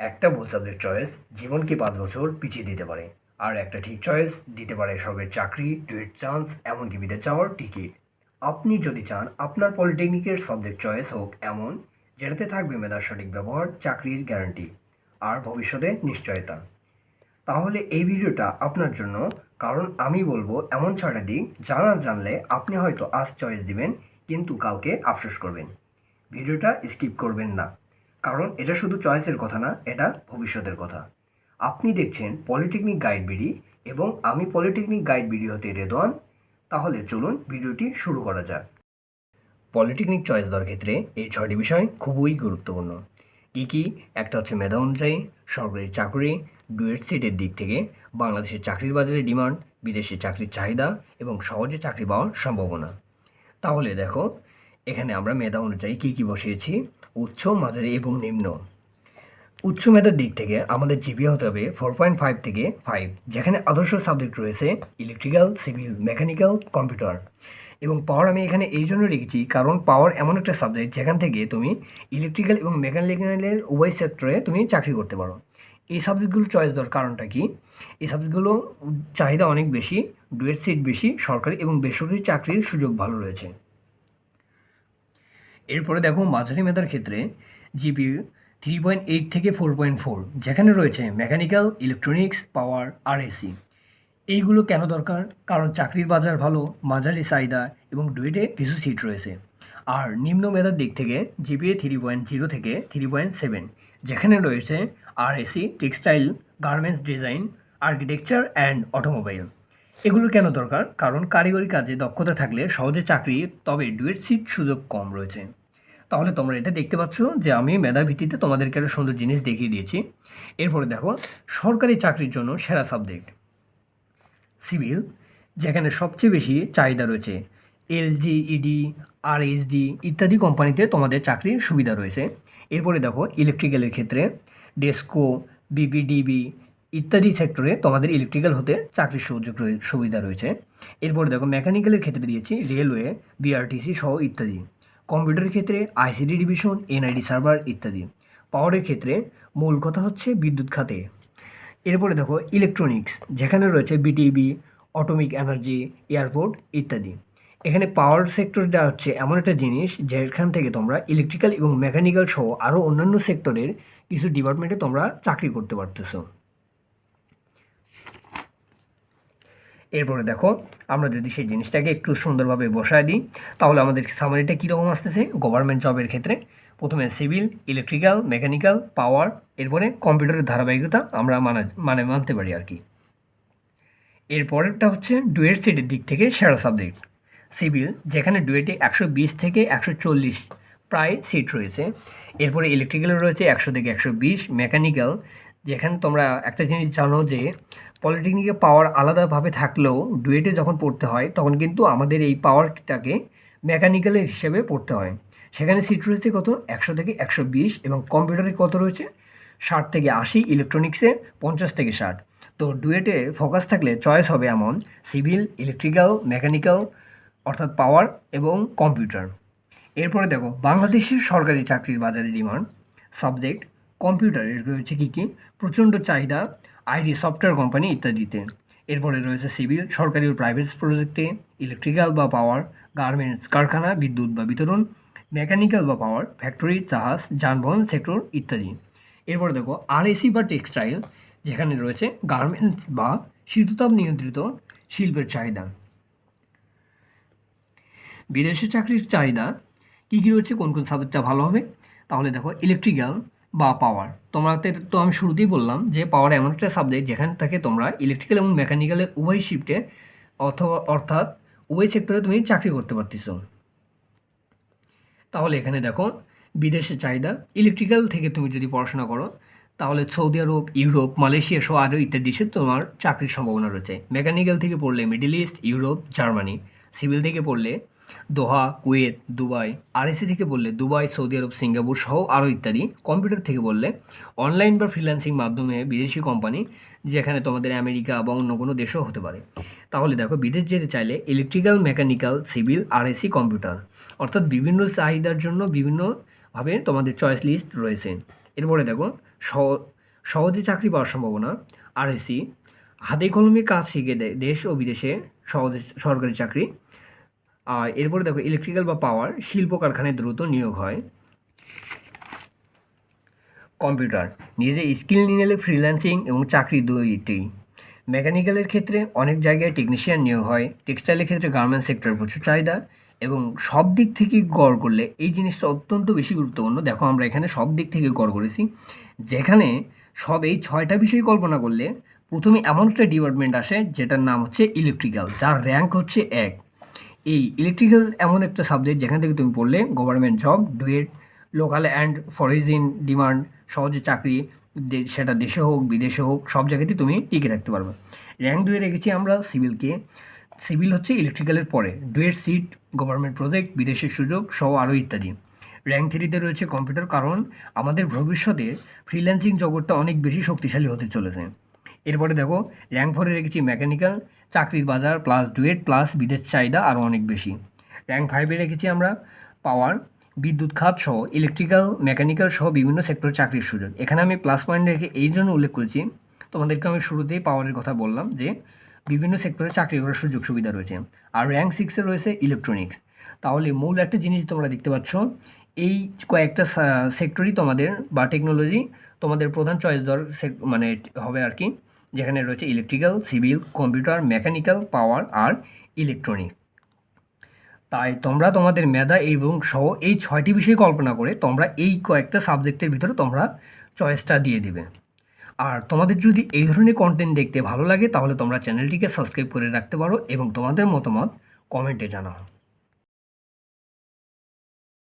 একটা ভুল subject choice জীবনকে পাঁচ বছর পিছিয়ে দিতে পারে। আর একটা ঠিক চয়েস দিতে পারে সবের চাকরি ডুয়েট চান্স এমনকি বিদেশ যাওয়ার টিকিট আপনি যদি চান আপনার পলিটেকনিকের সাবজেক্ট চয়েস হোক এমন, যেটাতে থাকবে মেধার সঠিক ব্যবহার, চাকরির গ্যারান্টি আর ভবিষ্যতে নিশ্চয়তা। তাহলে এই ভিডিওটা আপনার জন্য, কারণ আমি বলব এমন ছয়টা দিক জানা জানলে আপনি হয়তো আজ চয়েস দিবেন, কিন্তু কালকে আফসোস করবেন। ভিডিওটা স্কিপ করবেন না। কারণ এটা শুধু চয়েসের কথা না, এটা ভবিষ্যতের কথা। আপনি দেখছেন পলিটেকনিক গাইড বিডি এবং আমি পলিটেকনিক গাইড বিডি হতে রেদওয়ান তাহলে চলুন ভিডিওটি শুরু করা যাক। পলিটেকনিক চয়েস দেওয়ার ক্ষেত্রে এই ছয়টি বিষয় খুবই গুরুত্বপূর্ণ। কী কী? একটা হচ্ছে মেধা অনুযায়ী, সরকারি চাকরি ডুয়েট সিটের দিক থেকে, বাংলাদেশের চাকরির বাজারে ডিমান্ড বিদেশে চাকরির চাহিদা এবং সহজে চাকরি পাওয়ার সম্ভাবনা। তাহলে দেখো এখানে আমরা মেধা অনুযায়ী কী কী বসিয়েছি? উচ্চ, মাঝারি এবং নিম্ন। উচ্চ মেধার দিক থেকে আমাদের জিপিএ হতে হবে ফোর পয়েন্ট ফাইভ থেকে ফাইভ যেখানে আদর্শ সাবজেক্ট রয়েছে ইলেকট্রিক্যাল সিভিল মেকানিক্যাল কম্পিউটার এবং পাওয়ার আমি এখানে এই জন্য লিখেছি কারণ পাওয়ার এমন একটা সাবজেক্ট যেখান থেকে তুমি ইলেকট্রিক্যাল এবং মেকানিক্যালের উভয় সেক্টরে তুমি চাকরি করতে পারো। এই সাবজেক্টগুলো চয়েস দেওয়ার কারণটা কি? এই সাবজেক্টগুলো চাহিদা অনেক বেশি ডুয়েট সিট বেশি, সরকারি এবং বেসরকারি চাকরির সুযোগ ভালো রয়েছে। এরপরে দেখো মাঝারি মেধার ক্ষেত্রে জিপি থ্রি পয়েন্ট এইট থেকে ফোর পয়েন্ট ফোর যেখানে রয়েছে মেকানিক্যাল ইলেকট্রনিক্স পাওয়ার আর এসি এইগুলো কেন দরকার? কারণ চাকরির বাজার ভালো, মাঝারি চাহিদা এবং ডুয়েটে কিছু সিট রয়েছে। আর নিম্ন মেধার দিক থেকে জিপিএ থ্রি পয়েন্ট জিরো থেকে থ্রি পয়েন্ট সেভেন যেখানে রয়েছে আর AC textile garments design architecture and automobile এগুলো কেন দরকার? কারণ কারিগরি কাজে দক্ষতা থাকলে সহজে চাকরি, তবে ডুয়েট সিট সুযোগ কম রয়েছে। তাহলে তোমরা এটা দেখতে পাচ্ছ যে আমি মেধার ভিত্তিতে তোমাদেরকে একটা সুন্দর জিনিস দেখিয়ে দিয়েছি। এরপরে দেখো, সরকারি চাকরির জন্য সেরা সাবজেক্ট সিভিল যেখানে সবচেয়ে বেশি চাহিদা রয়েছে। এলজি ইডি আরএসডি ইত্যাদি কোম্পানিতে তোমাদের চাকরির সুবিধা রয়েছে। এরপরে দেখো ইলেকট্রিক্যালের ক্ষেত্রে ডেস্কো বিপিডিবি ইত্যাদি সেক্টরে তোমাদের ইলেকট্রিক্যাল হতে চাকরির সুযোগ সুবিধা রয়েছে। এরপরে দেখো মেকানিক্যালের ক্ষেত্রে দিয়েছি রেলওয়ে বিআরটিসি সহ ইত্যাদি। কম্পিউটারের ক্ষেত্রে আইসিডি ডিভিশন, এনআইডি সার্ভার ইত্যাদি। পাওয়ারের ক্ষেত্রে মূল কথা হচ্ছে বিদ্যুৎ খাতে। এরপরে দেখো ইলেকট্রনিক্স, যেখানে রয়েছে বিটিবি অটোমিক এনার্জি, এয়ারপোর্ট ইত্যাদি। এখানে পাওয়ার সেক্টরটা হচ্ছে এমন একটা জিনিস, যেখান থেকে তোমরা ইলেকট্রিক্যাল এবং মেকানিক্যাল সহ আরও অন্যান্য সেক্টরের কিছু ডিপার্টমেন্টে তোমরা চাকরি করতে পারতেছো। এরপরে দেখো, আমরা যদি সেই জিনিসটাকে একটু সুন্দরভাবে বসায় দিই, তাহলে আমাদের সামারিটা কীরকম আসতেছে? গভর্নমেন্ট জবের ক্ষেত্রে। প্রথমে সিভিল ইলেকট্রিক্যাল মেকানিক্যাল পাওয়ার এরপরে কম্পিউটারের ধারাবাহিকতা আমরা মানা মানে মানতে পারি আর কি। এরপরেরটা হচ্ছে ডুয়েট সিটের দিক থেকে সেরা সাবজেক্ট সিভিল যেখানে ডুয়েটে একশো বিশ থেকে একশো চল্লিশ প্রায় সিট রয়েছে। এরপরে ইলেকট্রিক্যালে রয়েছে একশো থেকে একশো বিশ মেকানিক্যাল যেখানে তোমরা একটা জিনিস জানো যে, পলিটেকনিকে পাওয়ার আলাদাভাবে থাকলেও ডুয়েটে যখন পড়তে হয়, তখন কিন্তু আমাদের এই পাওয়ারটাকে মেকানিক্যালের হিসেবে পড়তে হয়। সেখানে সিট রয়েছে কত? একশো থেকে একশো বিশ এবং কম্পিউটারে কত রয়েছে? ষাট থেকে আশি ইলেকট্রনিক্সে পঞ্চাশ থেকে ষাট। তো ডুয়েটে ফোকাস থাকলে চয়েস হবে এমন সিভিল ইলেকট্রিক্যাল মেকানিক্যাল অর্থাৎ পাওয়ার এবং কম্পিউটার এরপরে দেখো, বাংলাদেশের সরকারি চাকরির বাজারে ডিমান্ড সাবজেক্ট কম্পিউটারের রয়েছে কী কী? প্রচণ্ড চাহিদা আইটি সফটওয়্যার কোম্পানি ইত্যাদিতে। এরপরে রয়েছে সিভিল, সরকারি ও প্রাইভেট প্রজেক্টে, ইলেকট্রিক্যাল বা পাওয়ার, গার্মেন্টস, কারখানা, বিদ্যুৎ বা বিতরণ, মেকানিক্যাল বা পাওয়ার, ফ্যাক্টরি, জাহাজ, যানবাহন, সেক্টর ইত্যাদি। এরপরে দেখো আরএসি বা টেক্সটাইল, যেখানে রয়েছে গার্মেন্টস বা শীততাপ নিয়ন্ত্রিত শিল্পের চাহিদা। বিদেশে চাকরির চাহিদা, কী কী রয়েছে? কোন কোন সাবজেক্টটা ভালো হবে? তাহলে দেখো ইলেকট্রিক্যাল বা পাওয়ার তোমাদের তো আমি শুরুতেই বললাম যে পাওয়ার এমন একটা সাবজেক্ট যেখান থেকে তোমরা ইলেকট্রিক্যাল এবং মেকানিক্যালের উভয় শিফটে অথবা অর্থাৎ উভয় সেক্টরে তুমি চাকরি করতে পারতেছো। তাহলে এখানে দেখো বিদেশে চাহিদা ইলেকট্রিক্যাল থেকে তুমি যদি পড়াশোনা করো, তাহলে সৌদি আরব, ইউরোপ, মালয়েশিয়া সহ আরও ইত্যাদি দেশে তোমার চাকরির সম্ভাবনা রয়েছে। মেকানিক্যাল থেকে পড়লে Middle East Europe, Germany civil থেকে পড়লে দোহা, কুয়েত, দুবাই আরএসি থেকে বললে দুবাই, সৌদি আরব, সিঙ্গাপুর সহ আরও ইত্যাদি। কম্পিউটার থেকে বললে অনলাইন বা ফ্রিল্যান্সিং মাধ্যমে বিদেশি কোম্পানি যেখানে তোমাদের আমেরিকা বা অন্য কোনো দেশও হতে পারে। তাহলে দেখো, বিদেশ যেতে চাইলে electrical mechanical civil RAC computer. অর্থাৎ বিভিন্ন চাহিদার জন্য বিভিন্নভাবে তোমাদের চয়েস লিস্ট রয়েছে। এরপরে দেখো সহ- সহজে চাকরি পাওয়ার সম্ভাবনা আরএসি হাতে কলমে কাজ শিখে দেয় দেশ ও বিদেশে সহজে সরকারি চাকরি। আর এরপরে দেখো ইলেকট্রিক্যাল বা পাওয়ার শিল্প কারখানায় দ্রুত নিয়োগ হয়। কম্পিউটার নিজে স্কিল নিয়ে নিলে ফ্রিল্যান্সিং এবং চাকরি দুইটি মেকানিক্যালের ক্ষেত্রে অনেক জায়গায় টেকনিশিয়ান নিয়োগ হয়। টেক্সটাইলের ক্ষেত্রে গার্মেন্টস সেক্টর প্রচুর চাহিদা এবং সব দিক থেকে গড় করলে এই জিনিসটা অত্যন্ত বেশি গুরুত্বপূর্ণ। দেখো আমরা এখানে সব দিক থেকে গড় করেছি। যেখানে সব এই ছয়টা বিষয় কল্পনা করলে প্রথমে এমন একটা ডিপার্টমেন্ট আসে যেটার নাম হচ্ছে ইলেকট্রিক্যাল যার র্যাঙ্ক হচ্ছে এক। এই ইলেকট্রিক্যাল এমন একটা সাবজেক্ট যেখান থেকে তুমি পড়লে government job DUET local and foreign demand সহজে চাকরি সেটা দেশে হোক, বিদেশে হোক, সব জায়গাতেই তুমি টিকে থাকতে পারবে। র্যাঙ্ক দুয়ে রেখেছি আমরা সিভিলকে সিভিল হচ্ছে ইলেকট্রিক্যালের পরে। ডুয়েট সিট গভর্নমেন্ট প্রজেক্ট বিদেশের সুযোগ, সহ আরও ইত্যাদি। র্যাঙ্ক থ্রিতে রয়েছে কম্পিউটার কারণ আমাদের ভবিষ্যতে ফ্রিল্যান্সিং জগৎটা অনেক বেশি শক্তিশালী হতে চলেছে। এরপরে দেখো র্যাঙ্ক ফোরে রেখেছি মেকানিক্যাল চাকরির বাজার প্লাস ডুয়েট প্লাস বিদেশ চাহিদা আরও অনেক বেশি। র্যাঙ্ক ফাইভে রেখেছি আমরা পাওয়ার বিদ্যুৎ, খাত সহ ইলেকট্রিক্যাল মেকানিক্যাল সহ বিভিন্ন সেক্টর চাকরির সুযোগ। এখানে আমি প্লাস পয়েন্ট রেখে এই জন্য উল্লেখ করেছি, তোমাদেরকে আমি শুরুতেই পাওয়ারের কথা বললাম যে বিভিন্ন সেক্টরে চাকরি করার সুযোগ সুবিধা রয়েছে। আর র্যাঙ্ক সিক্সে রয়েছে ইলেকট্রনিক্স তাহলে মূল একটা জিনিস তোমরা দেখতে পাচ্ছ, এই কয়েকটা সেক্টরই তোমাদের বা টেকনোলজি তোমাদের প্রধান চয়েস দর মানে হবে আর কি। যেখানে রয়েছে electrical civil computer mechanical power আর ইলেকট্রনিক তাই তোমরা তোমাদের মেধা এবং সহ এই ছয়টি বিষয় কল্পনা করে তোমরা এই কয়েকটা সাবজেক্টের ভিতরে তোমরা চয়েসটা দিয়ে দিবে। আর তোমাদের যদি এই ধরনের কন্টেন্ট দেখতে ভালো লাগে, তাহলে তোমরা চ্যানেলটিকে সাবস্ক্রাইব করে রাখতে পারো এবং তোমাদের মতামত কমেন্টে জানাও।